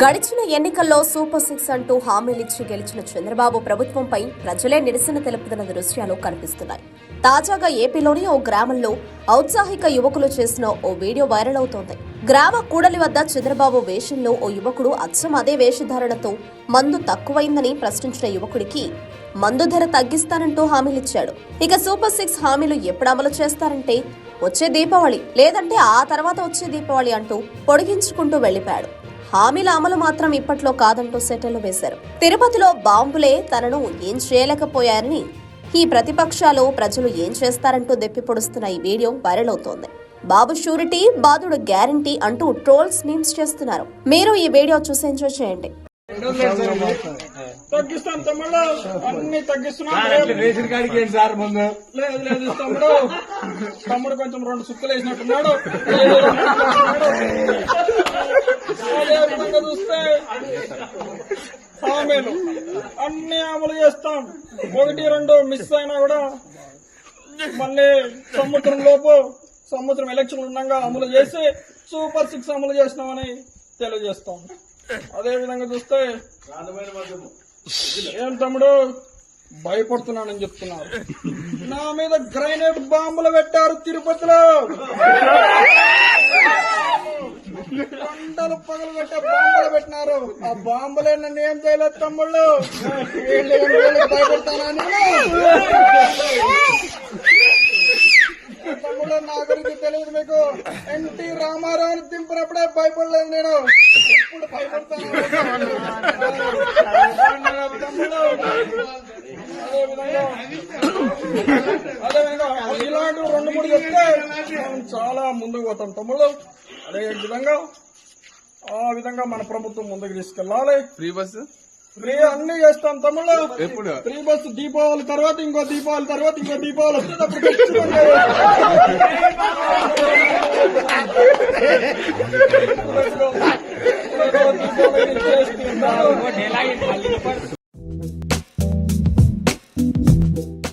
గడిచిన ఎన్నికల్లో super six అంటూ హామీలిచ్చి గెలిచిన చంద్రబాబు ప్రభుత్వంపై ప్రజలే నిరసన తెలుపుతున్న దృశ్యాలు కనిపిస్తున్నాయి. తాజాగా ఏపీలోని ఓ గ్రామంలో ఔత్సాహిక యువకులు చేసిన ఓ వీడియో వైరల్ అవుతోంది. గ్రామ కూడలి వద్ద చంద్రబాబు వేషంలో ఓ యువకుడు అచ్చం అదే వేషధారణతో మందు తక్కువైందని ప్రశ్నించిన యువకుడికి మందు ధర తగ్గిస్తానంటూ హామీలిచ్చాడు. ఇక సూపర్ సిక్స్ హామీలు ఎప్పుడు అమలు చేస్తారంటే వచ్చే దీపావళి లేదంటే ఆ తర్వాత వచ్చే దీపావళి అంటూ పొడిగించుకుంటూ వెళ్ళిపాడు హామీల అమలు మాత్రం ఇప్పట్లో కాదంటూ సెటర్లు వేశారు. తిరుపతిలో బాంబులే తనను ఏం చేయలేకపోయారని ఈ ప్రతిపక్షాలు ప్రజలు ఏం చేస్తారంటూ దెప్పి పొడుస్తున్న ఈ వీడియో వైరల్ అవుతోంది. బాబు షూరిటీ బాధుడు గ్యారంటీ అంటూ ట్రోల్స్ మీమ్స్ చేస్తున్నారు. మీరు ఈ వీడియో చూసి ఎంజాయ్ చేయండి. తగ్గిస్తాం తమ్ముడు. అన్ని తగ్గిస్తున్నాం. రేషన్ కార్డుకి ఏంటి సార్ ముందు? లేదు లేదు తమ్ముడు. తమ్ముడు కొంచెం రెండు సుక్కలు వేసినట్టున్నాడు. చూస్తే హామీలు అన్ని అమలు చేస్తాం. ఒకటి రెండు మిస్ అయినా కూడా మళ్ళీ సముద్రం లోపు సముద్రం ఎలక్షన్ ఉండగా అమలు చేసి సూపర్ సిక్స్ అమలు చేసినామని తెలియజేస్తాం. అదే విధంగా చూస్తే ఏం తమ్ముడు? భయపడుతున్నానని చెప్తున్నారు. నా మీద గ్రైనేడ్ బాంబులు పెట్టారు తిరుపతిలో. కొండలు పగలు పెట్టే బాంబులు పెట్టినారు. ఆ బాంబులే నన్ను ఏం చేయలేదు తమ్ముళ్ళు? భయపడతానా తమ్ముడు నా గురించి తెలియదు మీకు. ఎన్టీ రామారావుని దింపినప్పుడే భయపడలేదు నేను. ఇప్పుడు భయపడతాను అదే విధంగా ఇలాంటి రెండు మూడు చెప్తే మనం చాలా ముందుకు పోతాం తమ్ముడు అదే విధంగా ఆ విధంగా మన ప్రభుత్వం ముందుకు తీసుకెళ్ళాలి. ఫ్రీ బస్సు ఫ్రీ అన్ని చేస్తాం తమ్ముడు ఎప్పుడు? ఫ్రీ బస్సు దీపావళి తర్వాత ఇంకో దీపావళి తర్వాత ఇంకో దీపావళి చేస్తున్నాం.